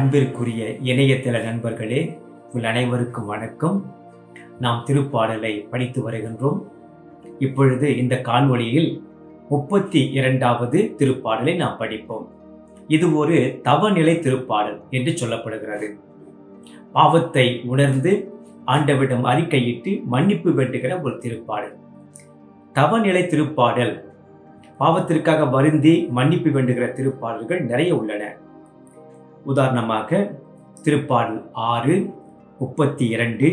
அன்பிற்குரிய இணையதள நண்பர்களே உங்கள் அனைவருக்கும் வணக்கம். நாம் திருப்பாடலை படித்து வருகின்றோம். இப்பொழுது இந்த காணொளியில் முப்பத்தி இரண்டாவது திருப்பாடலை நாம் படிப்போம். இது ஒரு தவநிலை திருப்பாடல் என்று சொல்லப்படுகிறது. பாவத்தை உணர்ந்து ஆண்டவிடம் அறிக்கையிட்டு மன்னிப்பு வேண்டுகிற ஒரு திருப்பாடல். தவநிலை திருப்பாடல். பாவத்திற்காக வருந்தி மன்னிப்பு வேண்டுகிற திருப்பாடல்கள் நிறைய உள்ளன. உதாரணமாக திருப்பாடல் ஆறு முப்பத்தி இரண்டு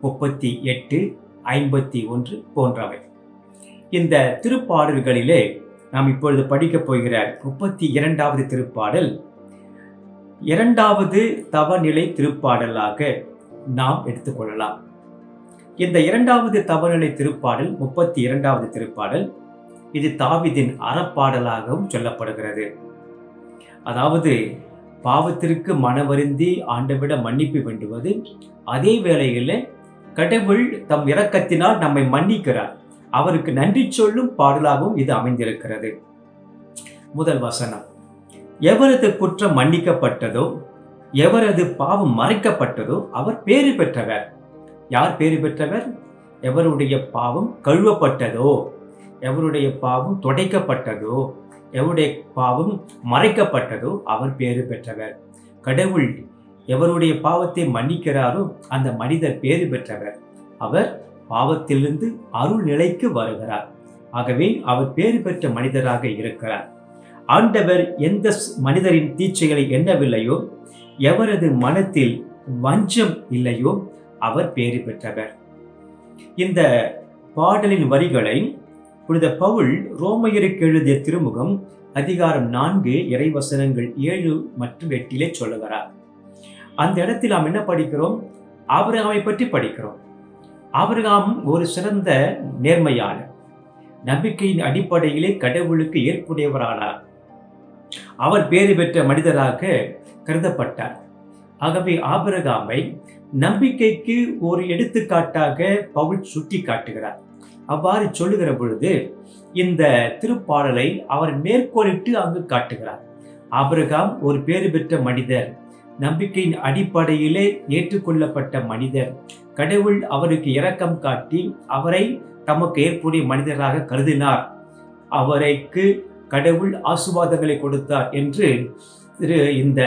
முப்பத்தி எட்டு ஐம்பத்தி ஒன்று போன்றவை. இந்த திருப்பாடல்களிலே நாம் இப்பொழுது படிக்கப் போகிற முப்பத்தி இரண்டாவது திருப்பாடல் இரண்டாவது தவநிலை திருப்பாடலாக நாம் எடுத்துக்கொள்ளலாம் இந்த இரண்டாவது தவநிலை திருப்பாடல் முப்பத்தி இரண்டாவது திருப்பாடல் இது தாவிதின் அறப்பாடலாகவும் சொல்லப்படுகிறது. அதாவது பாவத்திற்கு மனவருந்தி ஆண்டவிட மன்னிப்பு வேண்டுவது. அதே வேளையில் கடவுள் தம் இரக்கத்தினால் நம்மை மன்னிக்கிறார். அவருக்கு நன்றி சொல்லும் பாடலாகவும் இது அமைந்திருக்கிறது. முதல் வசனம். எவரது குற்றம் மன்னிக்கப்பட்டதோ எவரது பாவம் மறைக்கப்பட்டதோ அவர் பேறு பெற்றவர். யார் பேறு பெற்றவர்? எவருடைய பாவம் கழுவப்பட்டதோ எவருடைய பாவம் துடைக்கப்பட்டதோ எவருடைய பாவம் மறைக்கப்பட்டதோ அவர் பேறு பெற்றவர். கடவுள் எவருடைய பாவத்தை மன்னிக்கிறாரோ அந்த மனிதர் பேறு பெற்றவர். அவர் பாவத்திலிருந்து அருள் நிலைக்கு வருகிறார். ஆகவே அவர் பேறு பெற்ற மனிதராக இருக்கிறார். ஆண்டவர் எந்த மனிதரின் தீட்சைகளை எண்ணவில்லையோ எவரது மனத்தில் வஞ்சம் இல்லையோ அவர் பேறு பெற்றவர். இந்த பாடலின் வரிகளை புனித பவுல் ரோமையருக்கு எழுதிய திருமுகம் அதிகாரம் நான்கு இறைவசனங்கள் ஏழு மற்றும் எட்டிலே சொல்லுகிறார் அந்த இடத்தில் நாம் என்ன படிக்கிறோம்? ஆபிரகாமை பற்றி படிக்கிறோம். ஆபிரகாம் ஒரு சிறந்த நேர்மையாளர். நம்பிக்கையின் அடிப்படையிலே கடவுளுக்கு ஏற்புடையவரானார். அவர் பேறு பெற்ற மனிதராக கருதப்பட்டார். ஆகவே ஆபிரகாமை நம்பிக்கைக்கு ஒரு எடுத்துக்காட்டாக பவுல் சுட்டி காட்டுகிறார் அவ்வாறு சொல்லுகிற பொழுது இந்த திருப்பாடலை அவர் மேற்கோளிட்டு அங்கு காட்டுகிறார். ஆபிரகாம் ஒரு பேறு பெற்ற மனிதர் நம்பிக்கையின் அடிப்படையிலே ஏற்றுக்கொள்ளப்பட்ட மனிதர் கடவுள் அவருக்கு இரக்கம் காட்டி அவரை தமக்கு ஏற்புடைய மனிதராக கருதினார். அவரைக்கு கடவுள் ஆசுவாதங்களை கொடுத்தார் என்று திரு இந்த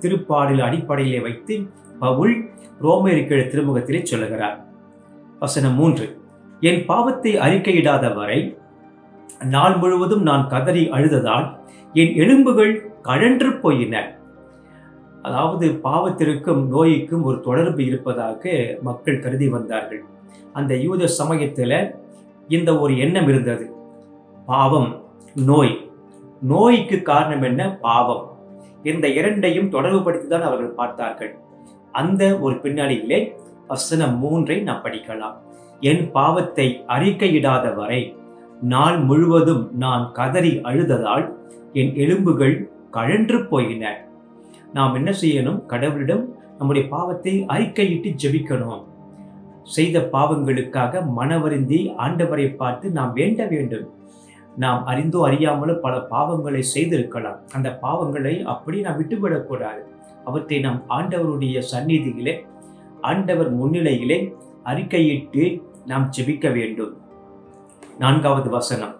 திருப்பாடல் அடிப்படையிலே வைத்து பவுல் ரோமேரிக்கிழ திருமுகத்திலே சொல்லுகிறார். வசனம் மூன்று. என் பாவத்தை அறிக்கையிடாத வரை நாள் முழுவதும் நான் கதறி அழுததால் என் எலும்புகள் கழன்று போயின. அதாவது பாவத்திற்கும் நோய்க்கும் ஒரு தொடர்பு இருப்பதாக மக்கள் கருதி வந்தார்கள். அந்த யூத சமயத்தில் இந்த ஒரு எண்ணம் இருந்தது. பாவம் நோய். நோய்க்கு காரணம் என்ன? பாவம். இந்த இரண்டையும் தொடர்புபடுத்தி தான் அவர்கள் பார்த்தார்கள். அந்த ஒரு பின்னணியிலே வசனம் மூன்றை நாம் படிக்கலாம். என் பாவத்தை அறிக்கையிடாத வரை நாள் முழுவதும் நான் கதறி அழுததால் என் எலும்புகள் கழன்று போயின. நாம் என்ன செய்யணும்? கடவுளிடம் நம்முடைய பாவத்தை அறிக்கையிட்டு ஜெபிக்கணும். செய்த பாவங்களுக்காக மனவருந்தி ஆண்டவரை பார்த்து நாம் வேண்ட வேண்டும். நாம் அறிந்தோ அறியாமலோ பல பாவங்களை செய்திருக்கலாம். அந்த பாவங்களை அப்படி நாம் விட்டுவிடக்கூடாது. அவற்றை நாம் ஆண்டவருடைய சந்நிதியிலே ஆண்டவர் முன்னிலையிலே அறிக்கையிட்டு நாம் ஜெபிக்க வேண்டும். நான்காவது வசனம்.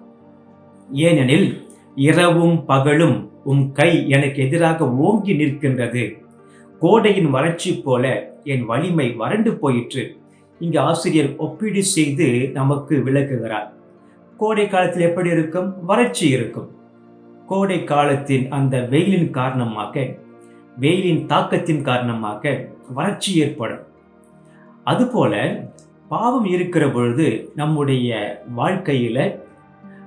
ஏனெனில் இரவும் பகலும் உம் கை எனக்கு எதிராக ஓங்கி நிற்கின்றது. கோடையின் வறட்சி போல என் வலிமை வறண்டு போயிற்று. இங்கு ஆசிரியர் ஒப்பீடு செய்து நமக்கு விளக்குகிறார். கோடை காலத்தில் எப்படி இருக்கும்? வறட்சி இருக்கும். கோடை காலத்தின் அந்த வெயிலின் காரணமாக வெயிலின் தாக்கத்தின் காரணமாக வறட்சி ஏற்படும். அதுபோல பாவம் இருக்கிற பொழுது நம்முடைய வாழ்க்கையில்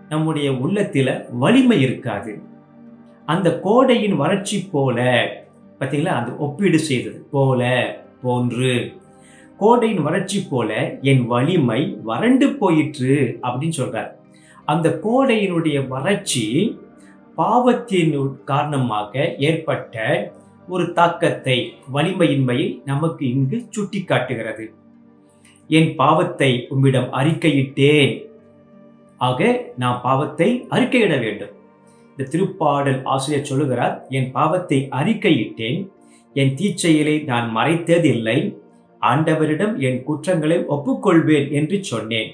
நம்முடைய உள்ளத்தில் வலிமை இருக்காது. அந்த கோடையின் வறட்சி போல பார்த்தீங்களா அந்த ஒப்பீடு செய்தது போல போன்று. கோடையின் வறட்சி போல என் வலிமை வறண்டு போயிற்று அப்படின்னு சொல்கிறார் அந்த கோடையினுடைய வறட்சி பாவத்தின் காரணமாக ஏற்பட்ட ஒரு தாக்கத்தை வலிமையின்மையை நமக்கு இங்கு சுட்டி காட்டுகிறது என் பாவத்தை உம்மிடம் அறிக்கையிட்டேன். ஆக நான் பாவத்தை அறிக்கையிட வேண்டும். இந்த திருப்பாடல் ஆசிரியர் சொல்லுகிறார் என் பாவத்தை அறிக்கையிட்டேன். என் தீச்செயலை நான் மறைத்ததில்லை. ஆண்டவரிடம் என் குற்றங்களை ஒப்புக்கொள்வேன் என்று சொன்னேன்.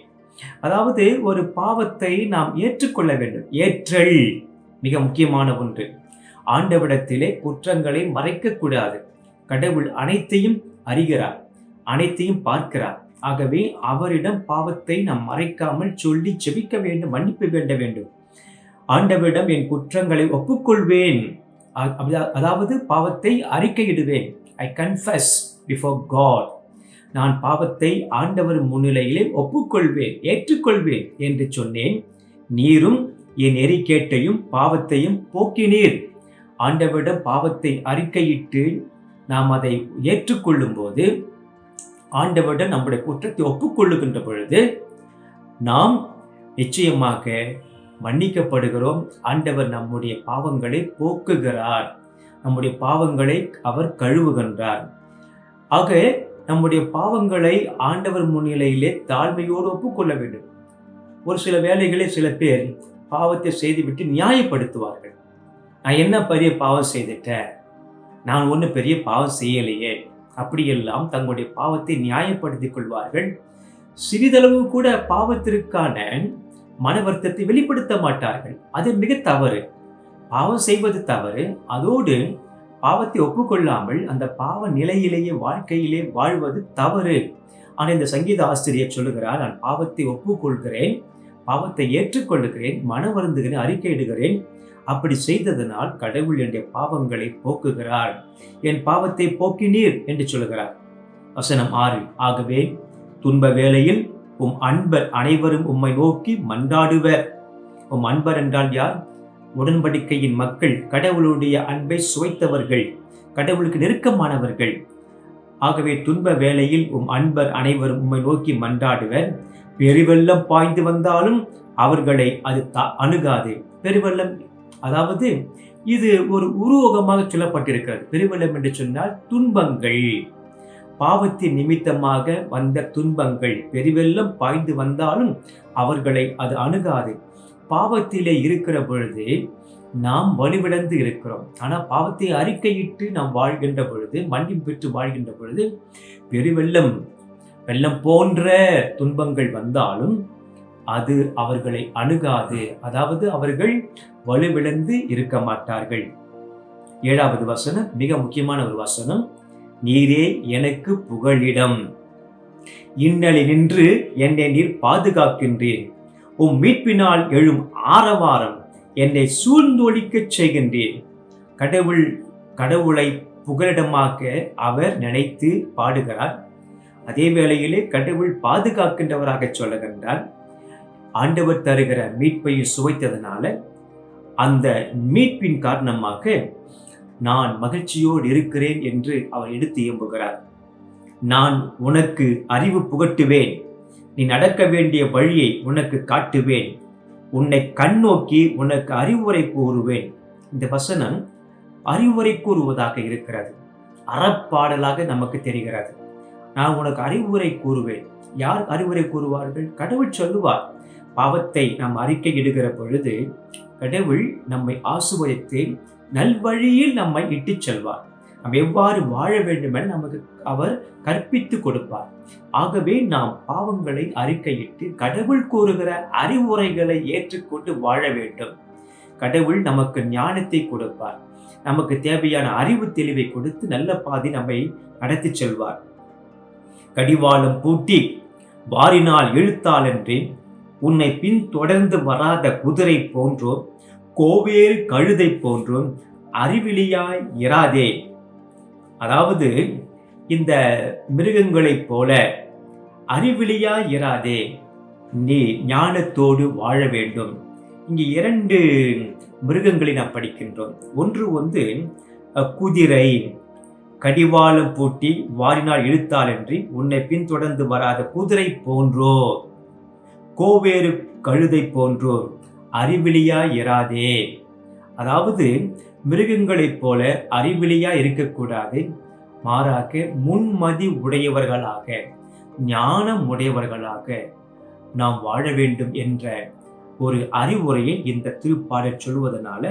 அதாவது ஒரு பாவத்தை நாம் ஏற்றுக்கொள்ள வேண்டும். ஏற்றல் மிக முக்கியமான ஒன்று. ஆண்டவிடத்திலே குற்றங்களை மறைக்கக்கூடாது. கடவுள் அனைத்தையும் அறிகிறார் அனைத்தையும் பார்க்கிறார். ஆகவே அவரிடம் பாவத்தை நாம் மறைக்காமல் சொல்லி செபிக்க வேண்டும் மன்னிப்பு வேண்ட வேண்டும். ஆண்டவரிடம் என் குற்றங்களை ஒப்புக்கொள்வேன். அதாவது பாவத்தை அறிக்கையிடுவேன். ஐ கன்ஃபஸ் பிஃபோர் காட் நான் பாவத்தை ஆண்டவர் முன்னிலையிலே ஒப்புக்கொள்வேன் ஏற்றுக்கொள்வேன் என்று சொன்னேன். நீரும் என் எரிக்கேட்டையும் பாவத்தையும் போக்கினீர். ஆண்டவரிடம் பாவத்தை அறிக்கையிட்டு நாம் அதை ஏற்றுக்கொள்ளும் போது ஆண்டவரிடம் நம்முடைய குற்றத்தை ஒப்புக்கொள்ளுகின்ற பொழுது நாம் நிச்சயமாக மன்னிக்கப்படுகிறோம். ஆண்டவர் நம்முடைய பாவங்களை போக்குகிறார். நம்முடைய பாவங்களை அவர் கழுவுகின்றார். ஆக நம்முடைய பாவங்களை ஆண்டவர் முன்னிலையிலே தாழ்மையோடு ஒப்புக்கொள்ள வேண்டும். ஒரு சில வேலைகளை சில பேர் பாவத்தை செய்துவிட்டு நியாயப்படுத்துவார்கள். நான் என்ன பெரிய பாவம் செய்துட்டேன்? நான் ஒன்றும் பெரிய பாவம் செய்யலையே. அப்படியெல்லாம் தங்களுடைய பாவத்தை நியாயப்படுத்திக் கொள்வார்கள். சிறிதளவு கூட பாவத்திற்கான மன வருத்தத்தை வெளிப்படுத்த மாட்டார்கள். அது மிக தவறு. பாவம் செய்வது தவறு. அதோடு பாவத்தை ஒப்புக்கொள்ளாமல் அந்த பாவ நிலையிலேயே வாழ்க்கையிலே வாழ்வது தவறு. ஆனால் இந்த சங்கீத ஆசிரியர் சொல்லுகிறார் நான் பாவத்தை ஒப்புக்கொள்கிறேன் பாவத்தை ஏற்றுக்கொள்ளுகிறேன் மன வருந்துகிறேன் அறிக்கையிடுகிறேன். அப்படி செய்ததனால் கடவுள் என்னுடைய பாவங்களை போக்குகிறார். என் பாவத்தை போக்கினீர் என்று சொல்லுகிறார். வசனம் ஆறு ஆகவே துன்ப வேளையில் உம் அன்பர் அனைவரும் உம்மை நோக்கி மன்றாடுவர். உம் அன்பர் என்றால் யார்? உடன்படிக்கையின் மக்கள் கடவுளுடைய அன்பை சுவைத்தவர்கள் கடவுளுக்கு நெருக்கமானவர்கள். ஆகவே துன்ப வேளையில் உம் அன்பர் அனைவரும் உம்மை நோக்கி மன்றாடுவர். பெருவெள்ளம் பாய்ந்து வந்தாலும் அவர்களை அது அணுகாது. பெருவெள்ளம் அதாவது இது ஒரு உருவகமாக சொல்லப்பட்டிருக்கிறது. பெருவெள்ளம் என்று சொன்னால் துன்பங்கள். பாவத்தின் நிமித்தமாக வந்த துன்பங்கள். பெருவெள்ளம் பாய்ந்து வந்தாலும் அவர்களை அது அணுகாது. பாவத்திலே இருக்கிற பொழுது நாம் வலுவிழந்து இருக்கிறோம். ஆனால் பாவத்தை அறிக்கையிட்டு நாம் வாழ்கின்ற பொழுது மன்னிப்பு பெற்று வாழ்கின்ற பொழுது பெருவெள்ளம் வெள்ளம் போன்ற துன்பங்கள் வந்தாலும் அது அவர்களை அணுகாது. அதாவது அவர்கள் வலுவிழந்து இருக்க மாட்டார்கள். ஏழாவது வசனம் மிக முக்கியமான ஒரு வசனம் நீரே எனக்கு புகழிடம் இன்னலி நின்று என்னை நீர் பாதுகாக்கின்றேன் உம் மீட்பினால் எழும் ஆரவாரம் என்னை சூழ்ந்தொழிக்கச் செய்கின்றேன் கடவுள் கடவுளை புகலிடமாக அவர் நினைத்து பாடுகிறார். அதே வேளையிலே கடவுள் பாதுகாக்கின்றவராக சொல்லுகின்றார். ஆண்டவர் தருகிற மீட்பை சுவைத்ததுனால அந்த மீட்பின் காரணமாக நான் மகிழ்ச்சியோடு இருக்கிறேன் என்று அவர் எடுத்து இயம்புகிறார். நான் உனக்கு அறிவு புகட்டுவேன். நீ நடக்க வேண்டிய வழியை உனக்கு காட்டுவேன். உன்னை கண்ணோக்கி உனக்கு அறிவுரை கூறுவேன். இந்த வசனம் அறிவுரை கூறுவதாக இருக்கிறது. அறப்பாடலாக நமக்கு தெரிகிறது. நான் உனக்கு அறிவுரை கூறுவேன். யார் அறிவுரை கூறுவார்கள்? கடவுள் சொல்லுவார். பாவத்தை நாம் அறிக்கை இடுகிற பொழுது கடவுள் நம்மை ஆசுவதித்து நல்வழியில் நம்மை இட்டுச் செல்வார். நாம் எவ்வாறு வாழ வேண்டுமென நமக்கு அவர் கற்பித்து கொடுப்பார். ஆகவே நாம் பாவங்களை அறிக்கையிட்டு கடவுள் கூறுகிற அறிவுரைகளை ஏற்றுக்கொண்டு வாழ வேண்டும். கடவுள் நமக்கு ஞானத்தை கொடுப்பார். நமக்கு தேவையான அறிவு தெளிவை கொடுத்து நல்ல பாதி நம்மை நடத்தி செல்வார். கடிவாளம் பூட்டி வாரினால் இழுத்தால் என்று உன்னை பின்தொடர்ந்து வராத குதிரை போன்றோம் கோவேறு கழுதை போன்றும் அறிவிலியாய் இராதே. அதாவது இந்த மிருகங்களைப் போல அறிவிலியா இராதே நீ ஞானத்தோடு வாழ வேண்டும். இங்கே இரண்டு மிருகங்களை நாம் படிக்கின்றோம். ஒன்று வந்து குதிரை கடிவாளம் பூட்டி வாரினால் இழுத்தாலன்றி உன்னை பின்தொடர்ந்து வராத குதிரை போன்றோ கோவேறு கழுதை போன்றோ அறிவிலியா இராதே. அதாவது மிருகங்களைப் போல அறிவிலியா இருக்கக்கூடாது. மாறாக முன்மதி உடையவர்களாக ஞானம் உடையவர்களாக நாம் வாழ வேண்டும் என்ற ஒரு அறிவுரையை இந்த திருப்பாடல் சொல்வதனால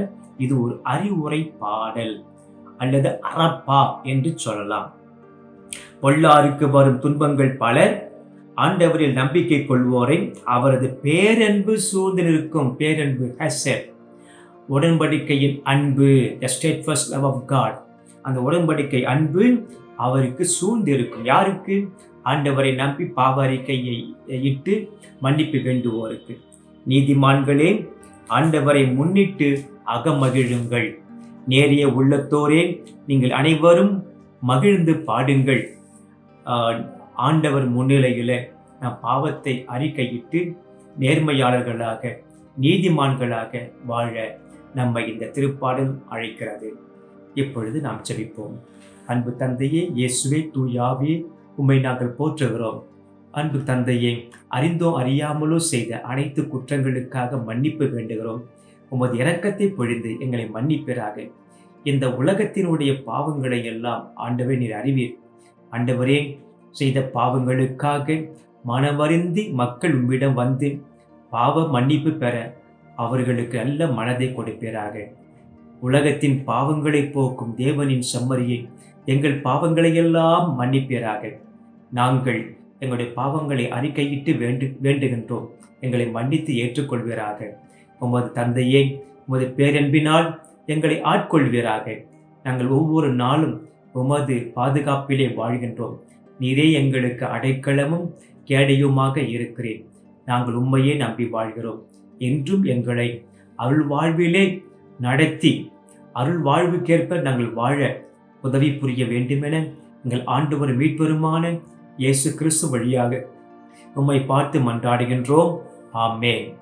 இது ஒரு அறிவுரை பாடல் அல்லது அறப்பா என்று சொல்லலாம். பொல்லாருக்கு வரும் துன்பங்கள் பலர் ஆண்டவரில் நம்பிக்கை கொள்வோரை அவரது பேரன்பு சூழ்ந்து நிற்கும் பேரன்பு ஹெசர் உடன்படிக்கையின் அன்பு the state first love of God அந்த உடன்படிக்கை அன்பு அவருக்கு சூழ்ந்து இருக்கும் யாருக்கு? ஆண்டவரை நம்பி பாவ அறிக்கையை இட்டு மன்னிப்பு வேண்டுவோருக்கு. நீதிமான்களே ஆண்டவரை முன்னிட்டு அகமகிழுங்கள். நேரிய உள்ளத்தோரே நீங்கள் அனைவரும் மகிழ்ந்து பாடுங்கள். ஆண்டவர் முன்னிலையில் நம் பாவத்தை அறிக்கையிட்டு நேர்மையாளர்களாக நீதிமான்களாக வாழ நம்மை இந்த திருப்பாடல் அழைக்கிறது. இப்பொழுது நாம் செபிப்போம் அன்பு தந்தையே இயேசுவே தூயாவே உம்மை நாங்கள் போற்றுகிறோம். அன்பு தந்தையே அறிந்தோ அறியாமலோ செய்த அனைத்து குற்றங்களுக்காக மன்னிப்பு வேண்டுகிறோம். உமது இரக்கத்தை பொழிந்து எங்களை மன்னிப்பிறாக இந்த உலகத்தினுடைய பாவங்களை எல்லாம் ஆண்டவே நீர் அறிவீர். ஆண்டவரே செய்த பாவங்களுக்காக மனமருந்தி மக்கள் உம்மிடம் வந்து பாவ மன்னிப்பு பெற அவர்களுக்கு நல்ல மனதை கொடுப்பீராக. உலகத்தின் பாவங்களை போக்கும் தேவனின் செம்மறியை எங்கள் பாவங்களை எல்லாம் மன்னிப்பீராக. நாங்கள் எங்களுடைய பாவங்களை அறிக்கையிட்டு வேண்டு வேண்டுகின்றோம். எங்களை மன்னித்து ஏற்றுக்கொள்வீராக. உமது தந்தையே உமது பேரன்பினால் எங்களை ஆட்கொள்வீராக. நாங்கள் ஒவ்வொரு நாளும் உமது பாதுகாப்பிலே வாழ்கின்றோம். நீரே எங்களுக்கு அடைக்கலமும் கேடையுமாக இருக்கிறேன் நாங்கள் உண்மையே நம்பி வாழ்கிறோம். என்றும் எங்களை அருள் வாழ்விலே நடத்தி அருள் வாழ்வுக்கேற்ப நாங்கள் வாழ உதவி புரிய வேண்டுமென எங்கள் ஆண்டவர் மீட்பெருமான இயேசு கிறிஸ்து வழியாக உம்மை பார்த்து மன்றாடுகின்றோம். ஆமே